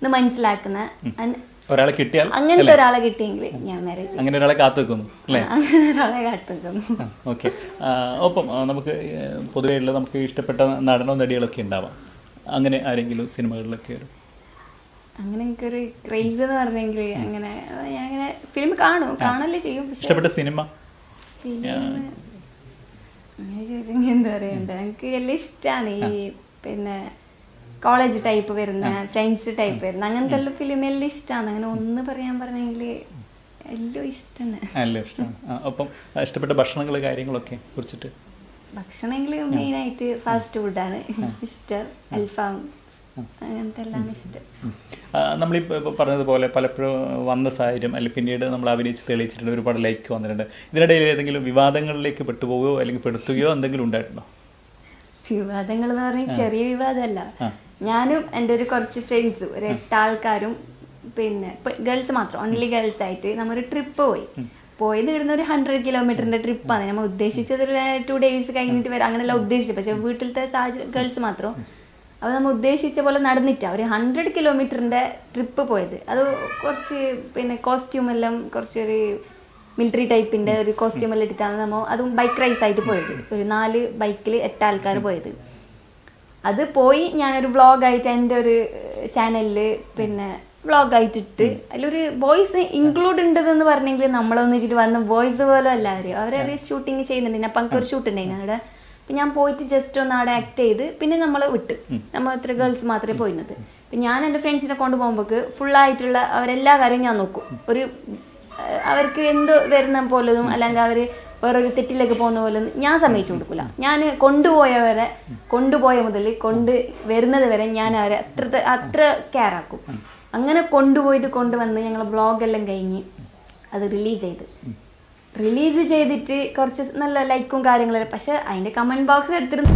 എന്ന് മനസ്സിലാക്കുന്ന. ഒരാളെ കിട്ടിയാൽ അങ്ങനത്തെ ഒരാളെ കിട്ടിയെങ്കിൽ ഞാൻ മാരേജ് അങ്ങനെ ഒരാളെ കാത്തു വെക്കുന്നു അല്ലേ അങ്ങനെ ഒരാളെ കാട്ടുന്നു ഓക്കെ. ഒപ്പം നമുക്ക് പൊതുവേ ഉള്ള നമുക്ക് ഇഷ്ടപ്പെട്ട നടനോ നടികളൊക്കെ ഉണ്ടാവാം. അങ്ങനെ ആരെങ്കിലും സിനിമകളിലൊക്കെ ഒരു അങ്ങനെ എനിക്കൊരു ക്രേസ് എന്ന് പറഞ്ഞെങ്കിൽ അങ്ങനെ ഞാൻ അങ്ങനെ ഫിലിം കാണും. കാണല്ലേ ചെയ്യും ഇഷ്ടപ്പെട്ട സിനിമ? ഫിലിം അങ്ങനെ ചോദിച്ചെങ്കിൽ എന്താ പറയണ്ട? എനിക്ക് എല്ലാം ഇഷ്ടമാണ് ഈ പിന്നെ കോളേജ് ടൈപ്പ് വരുന്ന ഫ്രണ്ട്സ് ടൈപ്പ് വരുന്ന അങ്ങനത്തെ എല്ലാം ഫിലിം എല്ലാം ഇഷ്ടമാണ് അങ്ങനെ ഒന്ന് പറയാൻ പറഞ്ഞെങ്കിൽ എല്ലാം ഇഷ്ടമാണ് അപ്പം ഇഷ്ടമാണ് ഇഷ്ടപ്പെട്ട ഭക്ഷണങ്ങൾ കാര്യങ്ങളൊക്കെ കുറിച്ചിട്ട്? ഭക്ഷണമെങ്കിൽ മെയിനായിട്ട് ഫാസ്റ്റ് ഫുഡാണ് ഇഷ്ടം. അൽഫാം. നമ്മളിപ്പോൾ ഇപ്പോൾ പറഞ്ഞതുപോലെ പലപ്പോഴും വന്ന സാഹചര്യം അല്ലെങ്കിൽ പിന്നീട് നമ്മൾ അഭിനയിച്ച് തെളിയിച്ചിട്ടുണ്ട് ഒരുപാട് ലൈക്ക് വന്നിട്ടുണ്ട്. ഇതിനിടയിൽ ഏതെങ്കിലും വിവാദങ്ങളിലേക്ക് പെട്ടുപോവുകയോ അല്ലെങ്കിൽ പെടുത്തുകയോ എന്തെങ്കിലും ഉണ്ടായിട്ടുണ്ടോ? വിവാദങ്ങൾ എന്ന് പറഞ്ഞാൽ ചെറിയ വിവാദമല്ല. ഞാനും എന്റെ ഒരു കുറച്ച് ഫ്രണ്ട്സും ഒരു എട്ട് ആൾക്കാരും പിന്നെ ഗേൾസ് മാത്രം ഓൺലി ഗേൾസ് ആയിട്ട് നമ്മൊരു ട്രിപ്പ് പോയി. പോയത് ഇവിടുന്ന് ഒരു ഹൺഡ്രഡ് കിലോമീറ്ററിന്റെ ട്രിപ്പാണ് നമ്മൾ ഉദ്ദേശിച്ചത് ഒരു ടു ഡേയ്സ് കഴിഞ്ഞിട്ട് വരാം അങ്ങനെയല്ല ഉദ്ദേശിച്ചത്. പക്ഷെ വീട്ടിലത്തെ സാഹചര്യം ഗേൾസ് മാത്രം. അപ്പോൾ നമ്മൾ ഉദ്ദേശിച്ച പോലെ നടന്നിട്ടാ. ഒരു ഹൺഡ്രഡ് കിലോമീറ്ററിന്റെ ട്രിപ്പ് പോയത്. അത് കുറച്ച് പിന്നെ കോസ്റ്റ്യൂം എല്ലാം കുറച്ചൊരു മിലിറ്ററി ടൈപ്പിന്റെ ഒരു കോസ്റ്റ്യൂം എല്ലാം ഇട്ടിട്ടാണ് നമ്മൾ അതും ബൈക്ക് റൈസ് ആയിട്ട് പോയത്. ഒരു നാല് ബൈക്കിൽ എട്ട് ആൾക്കാർ പോയത്. അത് പോയി ഞാനൊരു വ്ളോഗായിട്ട് എന്റെ ഒരു ചാനലിൽ പിന്നെ വ്ളോഗായിട്ടിട്ട് അതിലൊരു വോയിസ് ഇൻക്ലൂഡ് ഉണ്ടെന്ന് പറഞ്ഞെങ്കിൽ നമ്മളൊന്ന് വെച്ചിട്ട് വന്ന വോയിസ് പോലെ എല്ലാവരും അവരവർ ഷൂട്ടിങ് ചെയ്യുന്നുണ്ട്. അപ്പം എനിക്കൊരു ഷൂട്ട് ഉണ്ടായിരുന്നു. അവിടെ അപ്പം ഞാൻ പോയിട്ട് ജസ്റ്റ് ഒന്ന് അവിടെ ആക്ട് ചെയ്ത് പിന്നെ നമ്മൾ വിട്ട്. നമ്മൾ ഇത്ര ഗേൾസ് മാത്രമേ പോയിരുന്നത്. അപ്പം ഞാൻ എന്റെ ഫ്രണ്ട്സിനെ ഫുൾ ഫുള്ളായിട്ടുള്ള അവരെല്ലാ കാര്യവും ഞാൻ നോക്കും. ഒരു അവർക്ക് എന്ത് വരുന്ന പോലതും അല്ലെങ്കിൽ അവർ വേറൊരു തെറ്റിലേക്ക് പോകുന്ന പോലെ ഞാൻ സമ്മതിച്ചു കൊടുക്കില്ല ഞാൻ കൊണ്ടുപോയവരെ കൊണ്ടുപോയ മുതൽ കൊണ്ട് വരുന്നത് വരെ ഞാൻ അവരെ അത്ര അത്ര കെയർ ആക്കും. അങ്ങനെ കൊണ്ടുപോയിട്ട് കൊണ്ടുവന്ന് ഞങ്ങൾ ബ്ലോഗെല്ലാം കഴിഞ്ഞ് അത് റിലീസ് ചെയ്ത്. റിലീസ് ചെയ്തിട്ട് കുറച്ച് നല്ല ലൈക്കും കാര്യങ്ങളെല്ലാം പക്ഷെ അതിന്റെ കമന്റ് ബോക്സ് എടുത്തിരുന്നു.